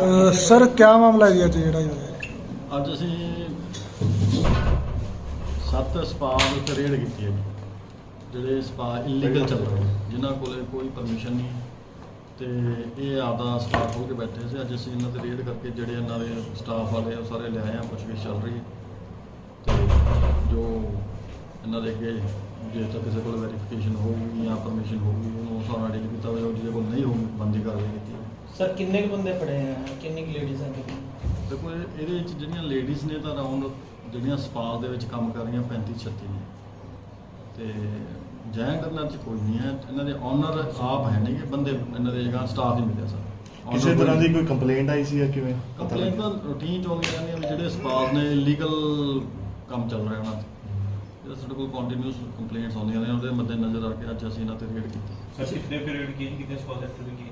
ਅਹ sir ਕੀ ਮਾਮਲਾ ਹੈ ਜੀ ਅੱਜ ਜਿਹੜਾ ਇਹ? ਹੋਇਆ ਅੱਜ ਅਸੀਂ ਸੱਤ ਸਪਾ ਦੇ ਰੇਡ ਕੀਤੀ ਹੈ ਜੀ ਜਿਹੜੇ ਸਪਾ ਇਲੀਗਲ ਚੱਲ ਰਹੇ ਨੇ, ਜਿਨ੍ਹਾਂ ਕੋਲੇ ਕੋਈ ਪਰਮਿਸ਼ਨ ਨਹੀਂ ਤੇ ਇਹ ਆਪਦਾ ਸਟਾਫ ਹੋ ਕੇ ਬੈਠੇ ਸੀ ਅੱਜ ਅਸੀਂ ਇਹਨਾਂ ਤੇ ਰੇਡ ਕਰਕੇ ਜਿਹੜੇ ਇਹਨਾਂ ਦੇ ਸਟਾਫ ਵਾਲੇ ਆ ਉਹ ਸਾਰੇ ਲਿਆਏ ਆ ਪੁੱਛਗਿੱਛ ਚੱਲ ਰਹੀ ਹੈ। ਤੇ ਜੋ ਇਹਨਾਂ ਦੇ ਅੱਗੇ ਜੇ ਤਾਂ ਕਿਸੇ ਕੋਲ ਵੈਰੀਫਿਕੇਸ਼ਨ ਹੋਊਗੀ ਜਾਂ ਪਰਮਿਸ਼ਨ ਹੋਊਗੀ ਉਹਨੂੰ ਉਸ ਹਿਸਾਬ ਨਾਲ ਡੀਲ ਕੀਤਾ ਜਾਊ ਜਿਹਦੇ ਕੋਲ ਨਹੀਂ ਹੋਊਗੀ ਬੰਦੀ ਕਾਰਵਾਈ ਕੀਤੀ ਜਾਊ। ਸਰ ਕਿੰਨੇ ਕੁ ਬੰਦੇ ਫੜੇ ਆ ਕਿੰਨੀ ਕੁ ਲੇਡੀਜ਼ ਆ ਦੇਖੋ ਇਹ- ਇਹਦੇ ਵਿੱਚ ਜਿਹੜੀਆਂ ਲੇਡੀਜ਼ ਨੇ ਤਾਂ ਅਰਾਊਂਡ ਜਿਹੜੀਆਂ ਸਪਾ ਦੇ ਵਿੱਚ ਕੰਮ ਕਰ ਰਹੀਆਂ 35 36 ਨੇ ਤੇ ਜੈਂਟ ਇਹਨਾਂ 'ਚ ਕੋਈ ਨਹੀਂ ਹੈ ਇਹਨਾਂ ਦੇ ਓਨਰ ਆਪ ਹੈ ਨਹੀਂ ਕਿ ਬੰਦੇ ਇਹਨਾਂ ਦੇ ਜਗ੍ਹਾ ਸਟਾਫ ਹੀ ਮਿਲਿਆ ਸਰ ਕਿਸੇ ਤਰ੍ਹਾਂ ਦੀ ਕੋਈ ਕੰਪਲੇਂਟ ਆਈ ਸੀ ਜਾਂ ਕਿਵੇਂ ਪਤਾ ਕੰਪਲੇਂਟ ਲੱਗਿਆ? ਤਾਂ ਰੂਟੀਨ ਚ ਆਉਂਦੀਆਂ ਰਹਿੰਦੀਆਂ ਵੀ ਜਿਹੜੇ ਸਪਾਸ ਨੇ ਲੀਗਲ ਕੰਮ ਚੱਲ ਰਿਹਾ ਉਹਨਾਂ ਤੇ ਜਿਹੜਾ ਸਾਡੇ ਕੋਲ ਕੰਟੀਨਿਊਸ ਕੰਪਲੇਂਟਸ ਆਉਂਦੀਆਂ ਨੇ ਉਹਦੇ ਮੱਦੇ ਨਜ਼ਰ ਰੱਖ ਕੇ ਅੱਜ ਅਸੀਂ ਇਹਨਾਂ ਤੇ ਰੇਡ ਕੀਤੀ सर कितने पीरियड किए कितने स्पा सेक्टर में किए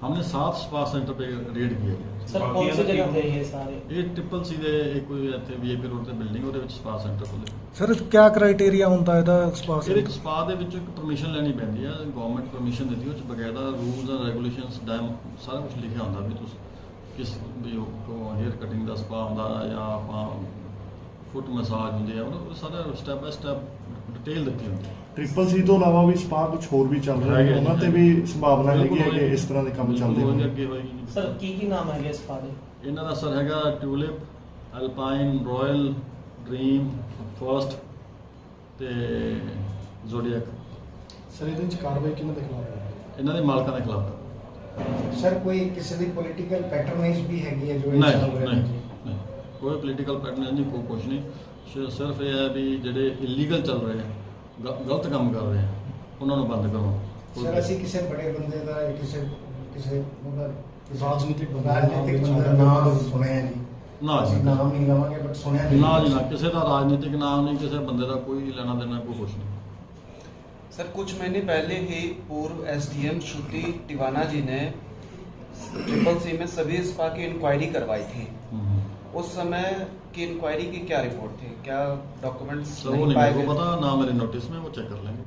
हमने सात स्पा सेंटर पे रेड किया है ਸਰ ਕੌਣ ਸੀ ਜਗ੍ਹਾ ਤੇ ਇਹ ਸਾਰੇ ਇਹ ਟ੍ਰਿਪਲ ਸੀ ਦੇ ਇੱਕ ਕੋਈ ਇੱਥੇ ਵੀਆਈਪੀ ਰੋਡ ਤੇ ਬਿਲਡਿੰਗ ਉਹਦੇ ਵਿੱਚ ਸਪਾ ਸੈਂਟਰ ਖੁੱਲੇ ਸਰ ਕੀ ਕ੍ਰਾਈਟੇਰੀਆ ਹੁੰਦਾ ਇਹਦਾ ਸਪਾਸ ਇਹਦੇ ਇੱਕ ਸਪਾ ਦੇ ਵਿੱਚ ਇੱਕ ਪਰਮਿਸ਼ਨ ਲੈਣੀ ਪੈਂਦੀ ਹੈ ਗਵਰਨਮੈਂਟ ਪਰਮਿਸ਼ਨ ਦਿੰਦੀ ਹੈ, ਉਹ ਚ ਬਕਾਇਦਾ ਰੂਲਸ ਐਂਡ ਰੈਗੂਲੇਸ਼ਨਸ ਡੈਮ ਸਾਰਾ ਕੁਝ ਲਿਖਿਆ ਹੁੰਦਾ ਵੀ ਤੁਸੀਂ ਕਿਸ ਵੀ ਉਹ ਹੇਅਰ ਕਟਿੰਗ ਦਾ ਸਪਾ ਹੁੰਦਾ ਜਾਂ ਆਪਾਂ ਫੁੱਟ ਮਸਾਜ ਹੁੰਦੀ ਆ ਉਹ ਸਾਰਾ ਸਟੈਪ ਬਾਈ ਸਟੈਪ ਡਿਟੇਲ ਦਿੱਤੀ ਹੁੰਦੀ ਹੈ ਟ੍ਰਿਪਲ ਸੀ ਤੋਂ ਇਲਾਵਾ ਵੀ ਸਪਾ ਕੁਝ ਹੋਰ ਵੀ ਚੱਲ ਰਿਹਾ ਹੈ ਉਹਨਾਂ ਤੇ। ਵੀ ਸੰਭਾਵਨਾ ਹੈਗੀ ਹੈ ਕਿ ਇਸ ਤਰ੍ਹਾਂ ਦੇ ਕੰਮ ਚੱਲਦੇ ਹੋਣਗੇ, ਹੋਣ ਅੱਗੇ ਹੋਏਗੀ। ਸਰ ਕੀ ਕੀ ਨਾਮ ਹੈਗੇ ਸਪਾ ਦੇ? ਇਹਨਾਂ ਦਾ ਸਰ ਹੈਗਾ Tulip Alpine Royal Dream First ਤੇ ਜ਼ੋਡੀਅਕ। ਸਰ ਇਹਦੇ ਵਿੱਚ ਕਾਰਵਾਈ ਕਿਹਨਾਂ ਦੇ ਖਿਲਾਫ ਹੈ ਇਹਨਾਂ ਦੇ ਮਾਲਕਾਂ ਦੇ ਖਿਲਾਫ। ਸਰ ਕੋਈ ਕਿਸੇ ਦੀ ਪੋਲੀਟੀਕਲ ਪੈਟਰਨੇਜ ਵੀ ਹੈਗੀ ਹੈ ਜੋ ਇਹ ਨਹੀਂ ਚੱਲ ਰਿਹਾ ਨਹੀਂ ਹੈ? ਨਹੀਂ। ਕੋਈ ਪੋਲੀਟੀਕਲ ਪੈਟਰਨ ਨਹੀਂ ਕੋਈ ਕੁਛ ਨਹੀਂ ਸਿ- ਸਿਰਫ ਇਹ ਹੈ ਵੀ ਜਿਹੜੇ ਇਲੀਗਲ ਚੱਲ ਰਹੇ ਆ ਗ- ਗਲਤ ਕੰਮ ਕਰ ਰਹੇ ਆ ਉਹਨਾਂ ਨੂੰ ਬੰਦ ਕਰੋ ਕੋਈ ਸਰ ਅਸੀਂ ਕਿਸੇ ਬੜੇ ਬੰਦੇ ਦਾ ਜਾਂ ਕਿਸੇ ਕਿਸੇ ਉਹਦਾ ਕਿਸੇ ਰਾਜਨੀਤਿਕ ਬੰਦੇ ਦਾ ਨਾਮ ਰਾਜਨੀਤਿਕ ਵਿੱਚ ਬੰਦੇ ਦਾ ਆਉਂਦਾ। ਨਾਮ ਸੁਣਿਆ ਜੀ ਨਾ ਜੀ ਅਸੀਂ ਨਾਮ ਨਹੀਂ ਲਵਾਂਗੇ ਬਟ ਸੁਣਿਆ ਨਾ ਜੀ ਨਾ ਕਿਸੇ ਦਾ ਰਾਜਨੀਤਿਕ ਨਾਮ ਨਹੀਂ ਕਿਸੇ ਬੰਦੇ ਦਾ ਕੋਈ ਲੈਣਾ ਦੇਣਾ ਕੋਈ ਕੁਛ ਨਹੀਂ सर कुछ महीने पहले ही पूर्व एसडीएम श्रुति टिवाना जी ने ट्रिपल सी में सभी स्पा की इंक्वायरी करवाई थी ਹਮ। उस समय की इंक्वायरी की क्या रिपोर्ट थी क्या डॉक्यूमेंट्स सर वो नहीं मेरे को पता ना मेरे नोटिस में वो चेक कर लेंगे